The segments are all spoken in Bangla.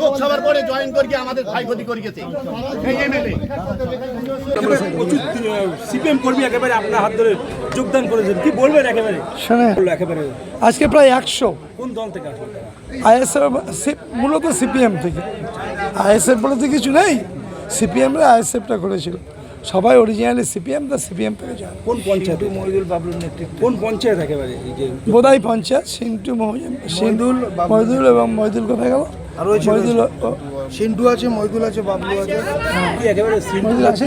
লোকসভার পরে জয়েন করি আমাদের ক্ষয়ক্ষতি করে গেছে এই সিপিএম কর্মী একেবারে আপনার হাত ধরে যোগদান করেছেন। কি বলবেন একেবারে? একেবারে। আজকে প্রায় একশো। কোন দল থেকে? আইএসএফ মূলত সিপিএম থেকে। আইএসএফ বলতে কিছু নেই। সিপিএমরা আইএসএফটা করেছিল। সবাই অরিজিনালি সিপিএম তা সিপিএম থেকে যায় কোন পঞ্চায়েত? মহিদুল বাবলুর নেতৃত্বে। কোন পঞ্চায়েত একেবারে? এই যে বোধাই পঞ্চায়েত সিন্টু সিন্দুল মহিদুল এবং মহিদুল কোথায় গেল? আর ওই মহিদুল সিন্টু আছে মহিদুল আছে বাবলু আছে। কি একেবারে মহিদুল আছে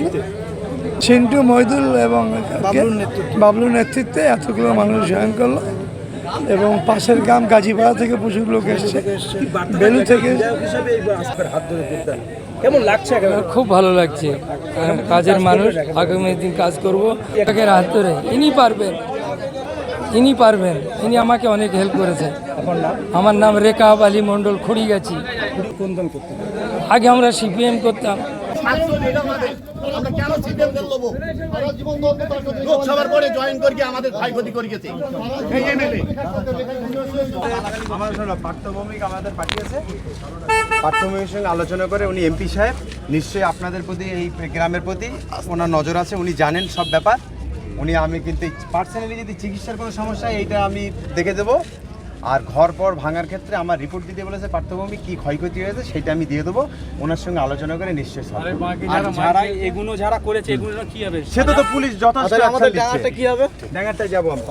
সিন্টু মহিদুল এবং বাবলুর নেতৃত্বে। বাবলুর নেতৃত্বে এতগুলো মানুষ জয়েন করল। এবং পাশের গ্রাম গাজীপাড়া থেকে প্রচুর লোক এসছে। বেলু থেকে কেমন লাগছে খুব ভালো লাগছে। কাজের মানুষ আগামী দিন কাজ করব। এটাকে হাত ধরে। ইনি পারবেন। ইনি পারবেন। ইনি আমাকে অনেক হেল্প করেছে আমার নাম রেখা আলী মণ্ডল খড়ি গেছি কোন দল করতে আগে আমরা সিপিএম করতাম। আমরা কেন লোকসভার পরে জয়েন করি আমাদের ক্ষয়ক্ষতি করে গেছে। এই এমএলএ। আমার শোনো পার্থভৌমিক আমাদের পাঠিয়েছে। সঙ্গে আলোচনা করে উনি এমপি সাহেব নিশ্চয়ই আপনাদের প্রতি এই গ্রামের প্রতি ওনার নজর আছে উনি জানেন সব ব্যাপার। উনি আমি কিন্তু পার্সোনালি যদি চিকিৎসার কোনো সমস্যা হয়, এইটা আমি দেখে দেবো। আর ঘর পর ভাঙার ক্ষেত্রে আমার রিপোর্ট দিতে বলেছে পার্থভূমি কি ক্ষয়ক্ষতি হয়েছে সেটা আমি দিয়ে দেবো। ওনার সঙ্গে আলোচনা করে নিশ্চয়ই solve আর যারা এগুলো যারা করেছে এগুলো কি হবে? সেটা তো পুলিশ যথেষ্ট। ডাঙাটা কি হবে? ডাঙারটায় যাব আমরা।